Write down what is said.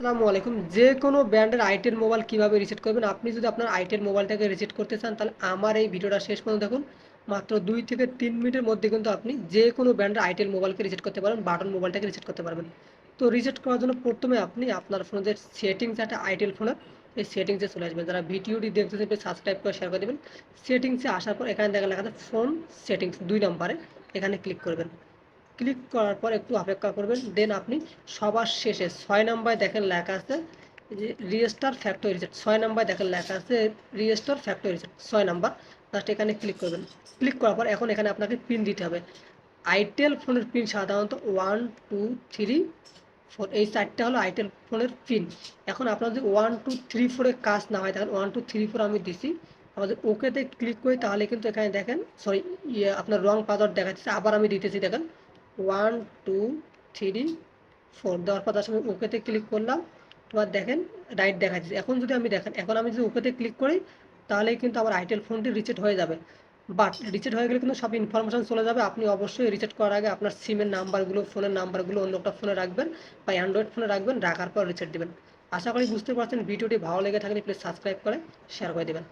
আসসালামু আলাইকুম। যে কোনো ব্র্যান্ডের আইটেল মোবাইল কীভাবে রিসেট করবেন? আপনি যদি আপনার আইটেল মোবাইলটাকে রিসেট করতে চান, তাহলে আমার এই ভিডিওটা শেষ পর্যন্ত দেখুন। মাত্র দুই থেকে তিন মিনিটের মধ্যে কিন্তু আপনি যে কোনো ব্র্যান্ডের আইটেল মোবাইলকে রিসেট করতে পারবেন বাটন মোবাইলটাকে রিসেট করতে পারবেন। তো রিসেট করার জন্য প্রথমে আপনি আপনার ফোনের যে সেটিংস একটা আইটেল ফোনের এই সেটিংসে চলে আসবেন। যারা ভিডিওটি দেখতেছেন সাবস্ক্রাইব করে শেয়ার করে দেবেন। সেটিংসে আসার পর এখানে দেখা আছে ফোন সেটিংস দুই নম্বরে, এখানে ক্লিক করবেন। ক্লিক করার পর একটু অপেক্ষা করবেন। দেন আপনি সবার শেষে ছয় নাম্বারে দেখেন লেখা আছে যে রিয়েস্টার ফ্যাক্টরি রিসেট ছয় নাম্বারে দেখেন লেখা আছে রিয়েস্টার ফ্যাক্টরি রিসেট ছয় নাম্বার। জাস্ট এখানে ক্লিক করবেন। ক্লিক করার পর এখন এখানে আপনাকে পিন দিতে হবে। আইটেল ফোনের পিন সাধারণত ওয়ান টু থ্রি ফোর এই চারটে হলো আইটেল ফোনের পিন এখন আপনার যদি ওয়ান টু থ্রি ফোরে কাজ না হয়। তাহলে ওয়ান টু থ্রি ফোর আমি দিছি। আমাদের ওকেতে ক্লিক করি, তাহলে কিন্তু এখানে দেখেন সরি ইয়ে আপনার রং পাসওয়ার্ড দেখাচ্ছে, আবার আমি দিতেছি, দেখেন। One, two, three, four. দেওয়ার পর তার সঙ্গে ওকেতে ক্লিক করলাম। তোমার দেখেন রাইট দেখা দেখাচ্ছে। এখন যদি আমি দেখেন, এখন আমি যদি ওকেতে ক্লিক করি, তাহলেই কিন্তু আমার আইটেল ফোনটি রিসেট হয়ে যাবে। বাট রিসেট হয়ে গেলে কিন্তু সব ইনফরমেশন চলে যাবে। আপনি অবশ্যই রিসেট করার আগে আপনার সিমের নাম্বারগুলো ফোনের নাম্বারগুলো অন্য একটা ফোনে রাখবেন বা অ্যান্ড্রয়েড ফোনে রাখবেন, রাখার পর রিসেট দেবেন। আশা করি বুঝতে পারছেন, ভিডিওটি ভালো লেগে থাকলে প্লিজ সাবস্ক্রাইব করে শেয়ার করে দেবেন।